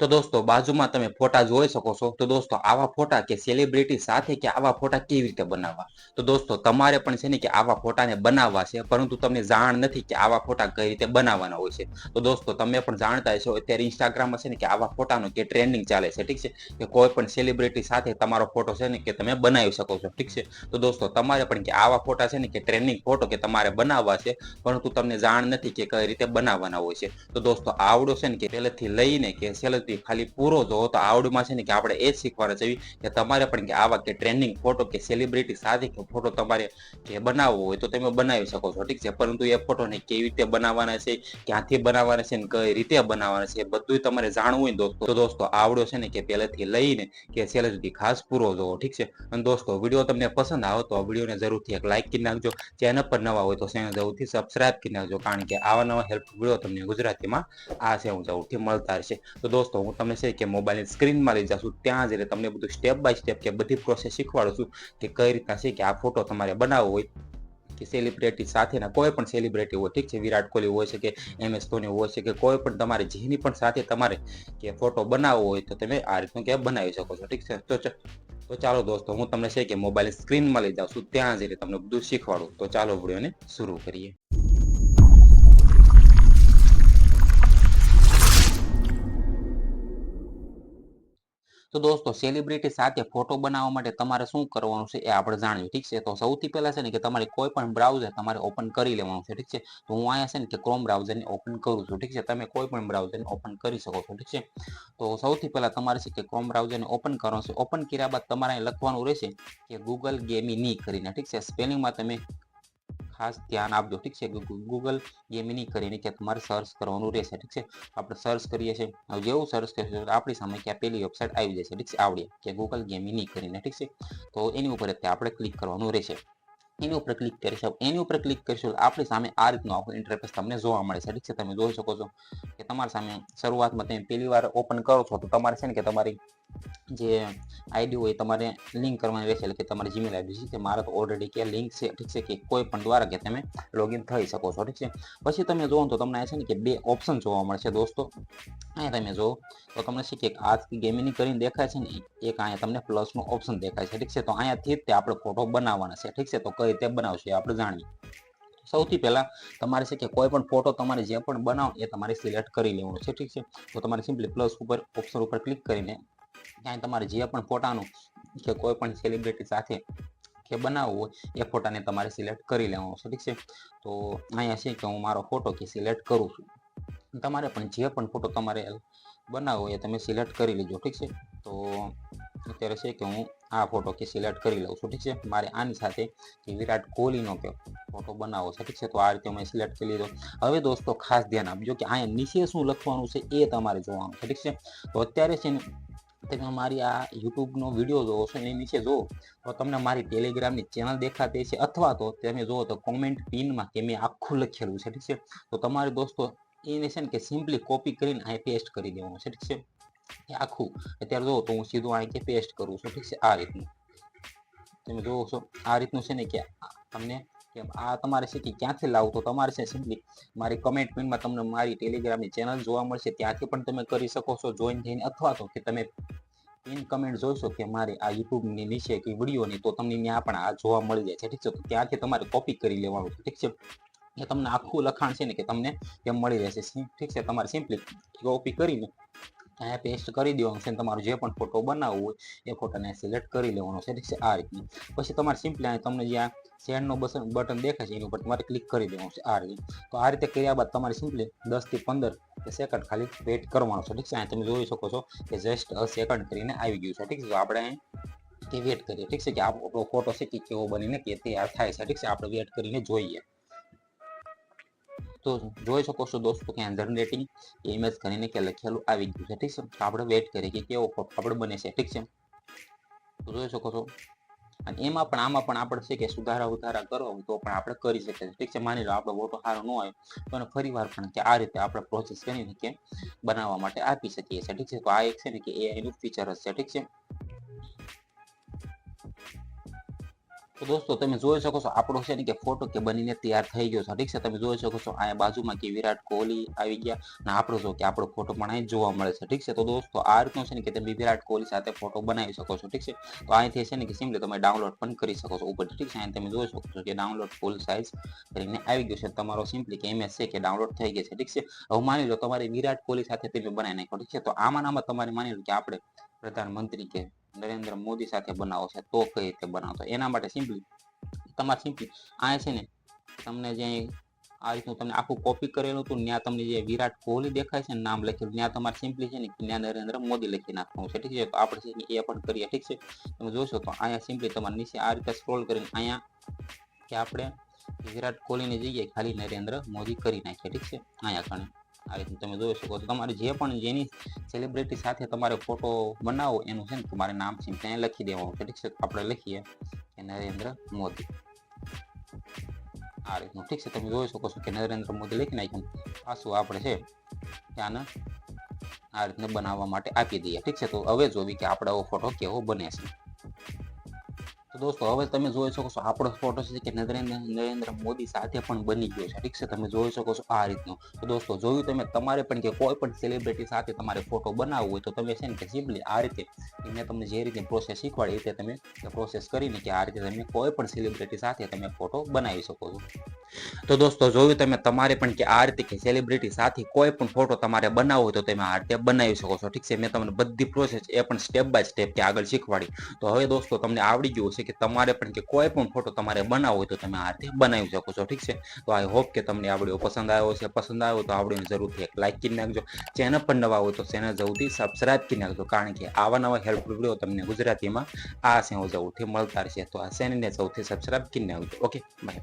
તો દોસ્તો, બાજુમાં તમે ફોટા જોઈ શકો છો. તો દોસ્તો, આવા ફોટા કે સેલિબ્રિટી સાથે કે આવા ફોટા કેવી રીતે બનાવવા? તો દોસ્તો, તમારે પણ છે ને કે આવા ફોટાને બનાવવા છે, પરંતુ તમને જાણ નથી કે આવા ફોટા કઈ રીતે બનાવવાના હોય છે. તો દોસ્તો, તમે પણ જાણતા હશો, અત્યારે ઇન્સ્ટાગ્રામમાં છે ને કે આવા ફોટાનો કે ટ્રેન્ડિંગ ચાલે છે, ઠીક છે? કે કોઈ પણ સેલિબ્રિટી સાથે તમારો ફોટો છે ને કે તમે બનાવી શકો છો, ઠીક છે? તો દોસ્તો, તમારે પણ કે આવા ફોટા છે ને કે ટ્રેન્ડિંગ ફોટો કે તમારે બનાવવા છે, પરંતુ તમને જાણ નથી કે કઈ રીતે બનાવવાના હોય છે. તો દોસ્તો, આવડો છે ને કે પહેલેથી લઈને કે સેલેથી ખાલી પૂરો જોવો તો આવડમાં છે ને કે આપણે એ જ શીખવાના છે કે તમારે પણ કે આવા કે ટ્રેન્ડિંગ ફોટો કે સેલિબ્રિટી સાથે કે ફોટો તમારે જે બનાવવો હોય તો તમે બનાવી શકો છો. ઠીક છે? પરંતુ એ ફોટોને કેવી રીતે બનાવવાના છે? ક્યાંથી બનાવવાના છે ને કઈ રીતે બનાવવાના છે? બધું તમારે જાણવું હોય દોસ્તો. તો દોસ્તો આવડો છે ને કે પહેલેથી લઈને કે છેલ્લે સુધી ખાસ પૂરો જોવો ઠીક છે? અને દોસ્તો, વીડિયો તમને પસંદ આવે તો વિડીયોને જરૂરથી એક લાઇક કરી નાખજો. ચેનલ પર નવા હોય તો ચેનલ જરૂરથી સબસ્ક્રાઇબ કરી નાખજો. કારણ કે આવા નવા હેલ્પ વીડિયો તમને ગુજરાતીમાં આ છે હું જરૂરથી મળતા રહેશે. તો દોસ્તો હું તમને છે કે મોબાઈલની સ્ક્રીનમાં લઈ જાઉં ત્યાં જઈને તમને બધું સ્ટેપ બાય સ્ટેપ કે બધી પ્રોસેસ શીખવાડું છું કે કઈ રીતના છે કે આ ફોટો તમારે બનાવવો હોય કે સેલિબ્રિટી સાથેના કોઈ પણ સેલિબ્રિટી હોય, ઠીક છે, વિરાટ કોહલી હોય છે કે એમ એસ ધોની હોય છે કે કોઈ પણ તમારે જેની પણ સાથે તમારે કે ફોટો બનાવવો હોય તો તમે આ રીતનું કે બનાવી શકો છો, ઠીક છે. તો તો ચાલો દોસ્તો, હું તમને છે કે મોબાઈલ સ્ક્રીનમાં લઈ જાઉં છું, ત્યાં જઈને તમને બધું શીખવાડું. તો ચાલો વિડીયોને શરૂ કરીએ. તો દોસ્તો સેલિબ્રિટી સાથે ફોટો બનાવવા માટે તમારે શું કરવાનું છે એ આપણે જાણ્યું. ઠીક છે? તો સૌથી પહેલા છે ને કે તમારે કોઈ પણ બ્રાઉઝર તમારે ઓપન કરી લેવાનું છે. ઠીક છે? તો હું અહીંયા છે ને કે ક્રોમ બ્રાઉઝરને ઓપન કરું છું. ઠીક છે? તમે કોઈ પણ બ્રાઉઝરને ઓપન કરી શકો છો. ઠીક છે? તો સૌથી પહેલા તમારે છે કે ક્રોમ બ્રાઉઝરને ઓપન કરવાનું છે. ઓપન કર્યા બાદ તમારે લખવાનું રહેશે કે ગૂગલ ગેમિની કરીને. ઠીક છે? સ્પેલિંગમાં તમે ખાસ ધ્યાન આપજો, ઠીક છે? ગૂગલ ગેમિની કરીને કે તમારે સર્ચ કરવાનું રહેશે, ઠીક છે? આપણે સર્ચ કરીએ છીએ જેવું સર્ચ કરીશું આપણી સામે કે પેલી વેબસાઇટ આવી જશે, ઠીક છે? આવડી, કે ગૂગલ ગેમિની કરીને, ઠીક છે? તો એની ઉપર આપણે ક્લિક કરવાનું રહેશે. એની ઉપર ક્લિક કરીશું એની ઉપર ક્લિક કરીશું આપણી સામે આ રીતનું આખું ઇન્ટરફેસ તમને જોવા મળે છે, ઠીક છે? તમે જોઈ શકો છો કે તમારી સામે શરૂઆતમાં તમે પહેલી વાર ઓપન કરો છો, તો તમારે છે ને કે તમારી જે આઈડી હોય તમારે લિંક કરવાની રહેશે. એટલે કે તમારી જીમેલ આઈડી છે કે મારે તો ઓલરેડી કે લિંક છે, ઠીક છે કે કોઈ પણ દ્વારા કે તમે લોગિન થઈ શકો છો, ઠીક છે? પછી તમે જોવો તો તમને છે ને કે બે ઓપ્શન જોવા મળશે દોસ્તો. અહીંયા તમે જુઓ તો તમને છે કે આ ગેમિંગ કરીને દેખાય છે ને, એક અહીંયા તમને પ્લસનો ઓપ્શન દેખાય છે, ઠીક છે? તો અહીંયાથી જ તે આપણે ફોટો બનાવવાના છે, ઠીક છે? તો કઈ રીતે બનાવશે આપણે જાણીએ. સૌથી પહેલાં તમારે છે કે કોઈ પણ ફોટો તમારે જે પણ બનાવો એ તમારે સિલેક્ટ કરી લેવાનો છે, ઠીક છે? તો તમારે સિમ્પલી પ્લસ ઉપર ઓપ્શન ઉપર ક્લિક કરીને ત્યાં તમારે જે પણ ફોટાનું કે કોઈ પણ સેલિબ્રિટી સાથે કે બનાવવું હોય, એ ફોટાને તમારે સિલેક્ટ કરી લેવાનો છે ઠીક છે? તો અહીંયા છે કે હું મારો ફોટો કે સિલેક્ટ કરું છું. તમારે પણ જે પણ ફોટો તમારે બનાવવો એ તમે સિલેક્ટ કરી લેજો, ઠીક છે? તો અત્યારે છે કે હું આ ફોટો કે સિલેક્ટ કરી લઉં છું, ઠીક છે? મારે આની સાથે વિરાટ કોહલીનો કે ફોટો બનાવવો છે, ઠીક છે? તો આ રીતે મેં સિલેક્ટ કરી લીધો. હવે દોસ્તો ખાસ ધ્યાન આપજો કે અહીંયા નીચે શું લખવાનું છે એ તમારે જોવાનું છે, ઠીક છે? તો અત્યારે છે ને તમે મારી આ યુટ્યુબનો વીડિયો જોવો છો એની નીચે જુઓ તો તમને મારી ટેલિગ્રામની ચેનલ દેખાતી છે અથવા તો તમે જુઓ તો કોમેન્ટ પિનમાં કે મેં આખું લખેલું છે, ઠીક છે? તો તમારે દોસ્તો એને છે ને કે સિમ્પલી કોપી કરીને અહીં પેસ્ટ કરી દેવાનું છે, ઠીક છે? એ આખું. અત્યારે જુઓ તો હું સીધું અહીં કે પેસ્ટ કરું છું, ઠીક છે? આ રીતનું. તમે જોવો છો, આ રીતનું છે ને કે તમને કે આ તમારે છે ક્યાંથી લાવું તો તમારે છે સિમ્પલી મારી કમેન્ટ પિનમાં તમને મારી ટેલિગ્રામની ચેનલ જોવા મળશે. ત્યાંથી પણ તમે કરી શકો છો જોઈન થઈને અથવા તો કે તમે પિન કમેન્ટ જોઈશો કે મારી આ યુટ્યુબની નીચે કે વિડીયોની તો તમને ત્યાં પણ આ જોવા મળી જાય છે. ઠીક છે? તો ત્યાંથી તમારે કોપી કરી લેવાનું ઠીક છે? એ તમને આખું લખાણ છે ને કે તમને કેમ મળી રહેશે. ઠીક છે? તમારે સિમ્પલી કોપી કરીને અહીંયા પેસ્ટ કરી દેવાનું છે તમારો જે પણ ફોટો બનાવવો હોય, એ ફોટોને સિલેક્ટ કરી લેવાનો છે. ઠીક છે? આ રીતનું. પછી તમારે સિમ્પલી અહીં તમને જ્યાં સેન્ડનો બટન બટન દેખાય છે એની ઉપર તમારે ક્લિક કરી દેવાનું છે. આ રીતે. તો આ રીતે કર્યા બાદ તમારે સિમ્પલી દસથી પંદર સેકન્ડ ખાલી વેઇટ કરવાનો છે. ઠીક છે? અહીં તમે જોઈ શકો છો કે જસ્ટ સેકન્ડ કરીને આવી ગયું છે. ઠીક છે? આપણે અહીં કે વેટ કરીએ. ઠીક છે કે આપણો ફોટો છે કે કેવો બનીને કે તૈયાર થાય છે. ઠીક છે? આપણે વેટ કરીને જોઈએ. તો જોઈ શકો છો દોસ્તો કે જનરેટિંગ ઇમેજ કરીને કે લખેલું આવી ગયું છે. ઠીક છે? તો આપણે વેટ કરીએ કે કેવો આપણે બને છે. ઠીક છે? તો જોઈ શકો છો. અને એમાં પણ આમાં પણ આપણે છે કે સુધારા ઉધારા કરો તો પણ આપણે કરી શકીએ ઠીક છે? માની લો આપણો ફોટો સારો ન હોય તો ફરી વાર પણ કે આ રીતે આપણે પ્રોસેસ કરીને કે બનાવવા માટે આપી શકીએ છીએ. ઠીક છે? તો આ એક છે ને કે એનું ફીચર હશે ઠીક છે? તો દોસ્તો, તમે જોઈ શકો છો, આપણો છે ને કે ફોટો કે બનીને તૈયાર થઈ ગયો છે. ઠીક છે, તમે જોઈ શકો છો અહીંયા બાજુમાં કે વિરાટ કોહલી આવી ગયા અને આપણો જો કે આપણો ફોટો પણ અહીં જોવા મળે છે. ઠીક છે, તો દોસ્તો, આ રીતનો છે ને કે તમે વિરાટ કોહલી સાથે ફોટો બનાવી શકો છો. ઠીક છે, તો અહીંથી છે ને કે સિમ્પલી તમે ડાઉનલોડ પણ કરી શકો છો ઉપર ઠીક છે, અહીં તમે જોઈ શકો છો કે ડાઉનલોડ ફૂલ સાઇઝ કરીને આવી ગયો છે. તમારો સિમ્પલી કે ઇમેજ છે કે ડાઉનલોડ થઈ ગઈ છે. ઠીક છે, હવે માની લો તમારે વિરાટ કોહલી સાથે તમે બનાવી નાખો ઠીક છે, તો આમાં આમાં તમારે માની લો કે આપણે પ્રધાનમંત્રી કે નરેન્દ્ર મોદી સાથે બનાવો છે, તો કઈ રીતે બનાવતો એના માટે સિમ્પલી, તમારે સિમ્પલી, આ છે ને, તમને જે આ રીતનું તમને આખું કોપી કરેલું હતું, ત્યાં તમને જે વિરાટ કોહલી દેખાય છે નામ લખેલું ત્યાં તમારે સિમ્પલી છે ને ત્યાં નરેન્દ્ર મોદી લખી નાખવાનું છે, ઠીક છે? તો આપણે છે એ પણ કરીએ, ઠીક છે? તમે જોશો તો અહીંયા સિમ્પલી તમારે નીચે આ રીતે સ્ક્રોલ કરીને અહીંયા કે આપણે વિરાટ કોહલીની જગ્યાએ ખાલી નરેન્દ્ર મોદી કરી નાખીએ, ઠીક છે? અહીંયા કણે આ રીતનું તમે જોઈ શકો છો. તમારે જે પણ જેની સેલિબ્રિટી સાથે તમારે ફોટો બનાવો, એનું છે ને તમારે નામ છે ત્યાં લખી દેવાનું. ઠીક છે, આપણે લખીએ કે નરેન્દ્ર મોદી. આ રીતનું. ઠીક છે, તમે જોઈ શકો છો કે નરેન્દ્ર મોદી લખી નાખ્યું પાછું આપણે છે ત્યાંના આ રીતને બનાવવા માટે આપી દઈએ. ઠીક છે, તો હવે જોવી કે આપણે આવો ફોટો કેવો બને છે. તો દોસ્તો, હવે તમે જોઈ શકો છો, આપણો ફોટો છે કે નરેન્દ્ર નરેન્દ્ર મોદી સાથે પણ બની ગયો છે. ઠીક છે? તમે જોઈ શકો છો આ રીતનો. તો દોસ્તો, જોયું તમે, તમારે પણ કે કોઈ પણ સેલિબ્રિટી સાથે તમારે ફોટો બનાવવો હોય તો તમે છે ને કે સિમ્પલી આ રીતે મેં તમને જે રીતે પ્રોસેસ શીખવાડી એ રીતે તમે પ્રોસેસ કરીને કે આ રીતે તમે કોઈ પણ સેલિબ્રિટી સાથે તમે ફોટો બનાવી શકો છો. તો દોસ્તો, જોયું તમે, તમારે પણ કે આ રીતે કે સેલિબ્રિટી સાથે કોઈ પણ ફોટો તમારે બનાવવો હોય તો તમે આ રીતે બનાવી શકો છો. ઠીક છે? મેં તમને બધી પ્રોસેસ એ પણ સ્ટેપ બાય સ્ટેપ કે આગળ શીખવાડી. તો હવે દોસ્તો, તમને આવડી ગયું છે કે તમારે પણ કે કોઈ પણ ફોટો તમારે બનાવવો હોય તો તમે આ રીતે બનાવી શકો છો, ઠીક છે? તો આઈ હોપ કે તમને આ પસંદ આવ્યો છે પસંદ આવ્યો તો આ વિડીયોને જરૂરથી એક લાઇક કરી નાખજો. ચેનલ પર નવા હોય તો ચેનલ જલ્દી સબસ્ક્રાઇબ કરી નાખજો, કારણ કે આવા નવા હેલ્પફુલ વીડિયો તમને ગુજરાતીમાં આ સેવો જરૂરથી મળતા રહેશે. તો આ ચેનલને સૌથી સબસ્ક્રાઇબ કરી નાખજો. Okay bye